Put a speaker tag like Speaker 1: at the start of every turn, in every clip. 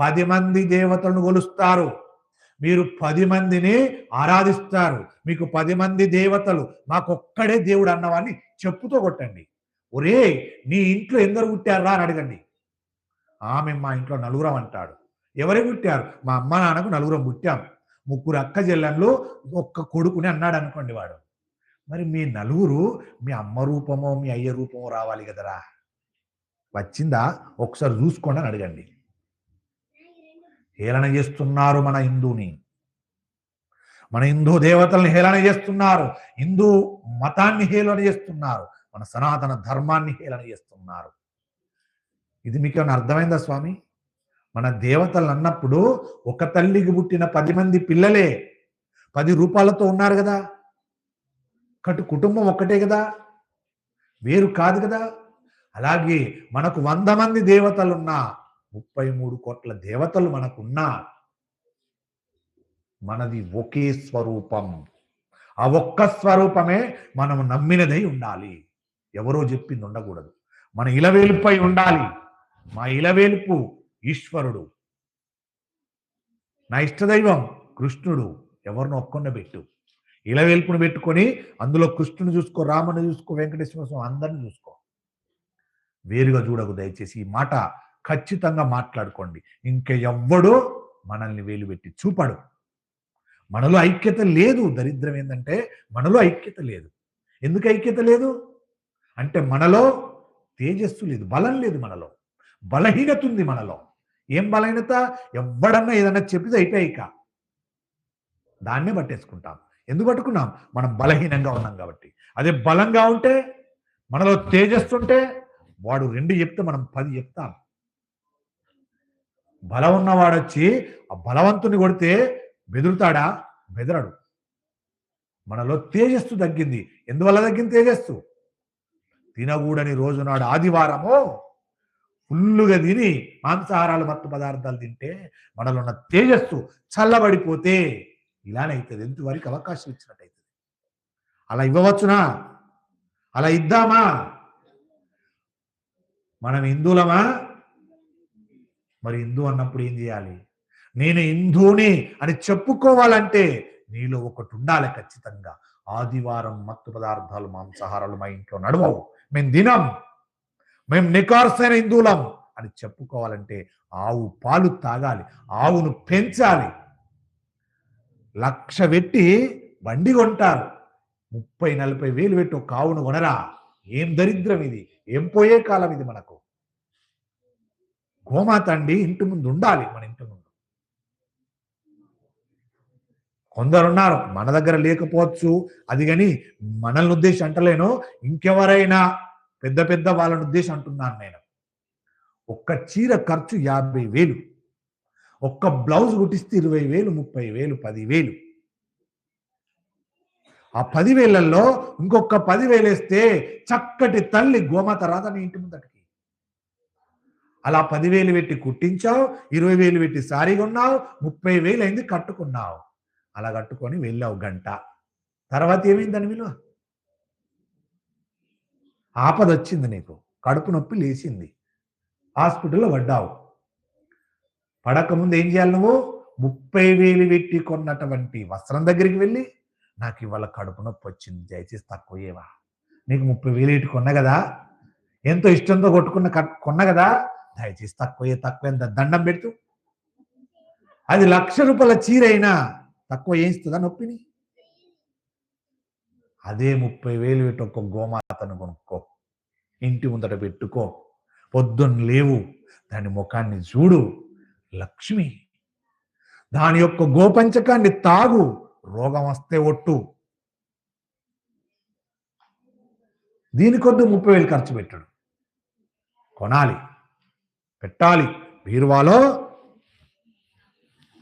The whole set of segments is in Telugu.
Speaker 1: పది మంది దేవతలను కొలుస్తారు. మీరు పది మందిని ఆరాధిస్తారు. మీకు పది మంది దేవతలు మాకొక్కడే దేవుడు అన్నవాన్ని చెప్పుతో కొట్టండి. ఒరే నీ ఇంట్లో ఎందరు పుట్టారా అని అడగండి. ఆమె మా ఇంట్లో నలుగురం అంటాడు. ఎవరే పుట్టారు? మా అమ్మ నాన్నకు నలుగురం పుట్టాం. ముగ్గురు అక్క చెల్లెళ్ళు ఒక్క కొడుకుని అన్నాడు అనుకోండి వాడు. మరి మీ నలుగురు మీ అమ్మ రూపమో మీ అయ్య రూపమో రావాలి కదరా? వచ్చిందా? ఒకసారి చూసుకోండి అని అడగండి. హేళన చేస్తున్నారు మన హిందూని. మన హిందూ దేవతల్ని హేళన చేస్తున్నారు. హిందూ మతాన్ని హేళన చేస్తున్నారు. మన సనాతన ధర్మాన్ని హేళన చేస్తున్నారు. ఇది మీకు ఏమైనా అర్థమైందా స్వామి? మన దేవతలు అన్నప్పుడు ఒక తల్లికి పుట్టిన పది మంది పిల్లలే పది రూపాలతో ఉన్నారు కదా. కటు కుటుంబం ఒక్కటే కదా. వేరు కాదు కదా. అలాగే మనకు వంద మంది దేవతలున్నా ముప్పై మూడు కోట్ల దేవతలు మనకున్నా మనది ఒకే స్వరూపం. ఆ ఒక్క స్వరూపమే మనం నమ్మినదై ఉండాలి. ఎవరో చెప్పింది ఉండకూడదు. మన ఇలవేలుపై ఉండాలి. మా ఇలవేలుపు ఈశ్వరుడు. నా ఇష్టదైవం కృష్ణుడు. ఎవరిని ఒక్కొన్న పెట్టు. ఇలవేల్పును పెట్టుకొని అందులో కృష్ణుని చూసుకో రాముని చూసుకో వెంకటేశ్వర స్వామి అందరిని చూసుకో. వేరుగా చూడకు దయచేసి ఈ మాట ఖచ్చితంగా మాట్లాడుకోండి. ఇంక ఎవ్వడూ మనల్ని వేలు పెట్టి చూపడు. మనలో ఐక్యత లేదు. దరిద్రం ఏంటంటే మనలో ఐక్యత లేదు. ఎందుకు ఐక్యత లేదు? అంటే మనలో తేజస్సు లేదు. బలం లేదు మనలో. బలహీనత ఉంది మనలో. ఏం బలహీనత? ఎవ్వడన్నా ఏదన్నా చెప్పితే అయిపోయి ఇక దాన్నే పట్టేసుకుంటాం. ఎందుకు పట్టుకున్నాం? మనం బలహీనంగా ఉన్నాం కాబట్టి. అదే బలంగా ఉంటే మనలో తేజస్సు ఉంటే వాడు రెండు చెప్తే మనం పది చెప్తాం. బలం ఉన్నవాడు వచ్చి ఆ బలవంతుని కొడితే బెదురుతాడా? బెదరడు. మనలో తేజస్సు తగ్గింది. ఎందువల్ల తగ్గింది తేజస్సు? తినగూడని రోజు నాడు ఆదివారము ఫుల్లుగా తిని మాంసాహారాలు మత్తు పదార్థాలు తింటే మనలో ఉన్న తేజస్సు చల్లబడిపోతే ఇలానే అవుతుంది ఎంతవరకు అవకాశం ఇచ్చినట్టు అవుతుంది అలా ఇవ్వవచ్చునా? అలా ఇద్దామా? మనం హిందువులమా? మరి హిందూ అన్నప్పుడు ఏం చేయాలి? నేను హిందూని అని చెప్పుకోవాలంటే నీలో ఒకటి ఉండాలి ఖచ్చితంగా. ఆదివారం మత్తు పదార్థాలు మాంసాహారాలు మా ఇంట్లో నడవవు. మేము దినం మేము నికార్సైన హిందువులం అని చెప్పుకోవాలంటే ఆవు పాలు తాగాలి. ఆవును పెంచాలి. లక్ష పెట్టి బండి కొంటారు. ముప్పై నలభై వేలు పెట్టి ఒక ఆవును కొనరా? ఏం దరిద్రం ఇది? ఏం పోయే కాలం ఇది మనకు? గోమాత అండి ఇంటి ముందు ఉండాలి మన ఇంటి ముందు. కొందరున్నారు మన దగ్గర లేకపోవచ్చు అది కానీ మనల్ని ఉద్దేశం అంటలేను ఇంకెవరైనా పెద్ద పెద్ద వాళ్ళని ఉద్దేశం అంటున్నాను నేను. ఒక్క చీర ఖర్చు యాభై వేలు. ఒక్క బ్లౌజ్ కుట్టిస్తే ఇరవై వేలు ముప్పై వేలు పదివేలు ఆ పదివేలల్లో ఇంకొక పదివేలు వేస్తే చక్కటి తల్లి గోమాత రాదని ఇంటి ముందట? అలా పదివేలు పెట్టి కుట్టించావు ఇరవై వేలు పెట్టి సారీ కొన్నావు ముప్పై వేలు అయింది కట్టుకున్నావు. అలా కట్టుకొని వెళ్ళావు గంట. తర్వాత ఏమైందని విలువ? ఆపద వచ్చింది నీకు. కడుపు నొప్పి లేచింది. హాస్పిటల్లో పడ్డావు. పడకముందు ఏం చేయాలి నువ్వు? ముప్పై వేలు పెట్టి కొన్నటువంటి వస్త్రం దగ్గరికి వెళ్ళి నాకు ఇవాళ కడుపు నొప్పి వచ్చింది దయచేసి తక్కువేవా నీకు ముప్పై వేలు పెట్టి కొన్నా కదా? ఎంతో ఇష్టంతో కొట్టుకున్న కొన్నా కదా? దయచేసి తక్కువ తక్కువ ఎంత దండం పెడుతూ. అది లక్ష రూపాయల చీర అయినా తక్కువ ఏస్తుందా నొప్పిని? అదే ముప్పై వేలు పెట్టి ఒక్క గోమాతను కొనుక్కో. ఇంటి ముందట పెట్టుకో. పొద్దున్న లేవు. దాని ముఖాన్ని చూడు. లక్ష్మి దాని యొక్క గోపంచకాన్ని తాగు. రోగం వస్తే ఒట్టు. దీనికొద్దు ముప్పై వేలు ఖర్చు పెట్టాడు. కొనాలి. పెట్టాలి. బీరువాలో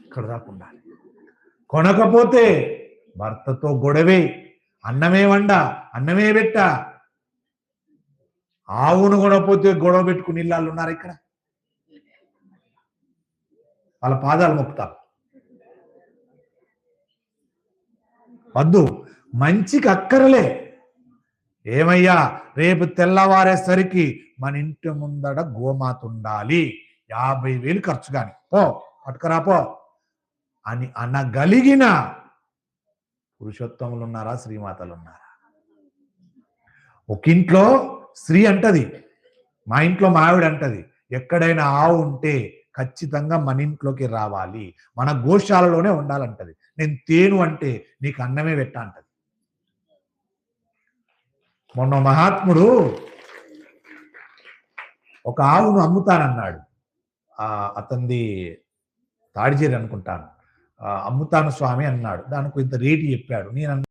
Speaker 1: ఇక్కడ దాకా ఉండాలి. కొనకపోతే భర్తతో గొడవే అన్నమే వండ అన్నమే పెట్ట. ఆవును కొనకపోతే గొడవ పెట్టుకుని ఇల్లాళ్ళు ఉన్నారు ఇక్కడ. వాళ్ళ పాదాలు మొక్కుతారు వద్దు మంచికి అక్కరలే. ఏమయ్యా? రేపు తెల్లవారేసరికి మన ఇంటి ముందట గోమాత ఉండాలి. యాభై వేలు ఖర్చు కానీ పో పట్టుకరా పో. అని అనగలిగిన పురుషోత్తములు ఉన్నారా? శ్రీమాతలు ఉన్నారా? ఒక ఇంట్లో స్త్రీ అంటది. మా ఇంట్లో మావిడ అంటది. ఎక్కడైనా ఆవు ఉంటే ఖచ్చితంగా మన ఇంట్లోకి రావాలి. మన గోశాలలోనే ఉండాలంటది. నేను తేను అంటే నీకు అన్నమే పెట్టా అంటది. మొన్న మహాత్ముడు ఒక ఆవును అమ్ముతానన్నాడు. ఆ అతనిది తాడిచేరి అనుకుంటాను. ఆ, అమ్ముతాను స్వామి అన్నాడు. దానికి ఇంత రేటు చెప్పాడు. నేను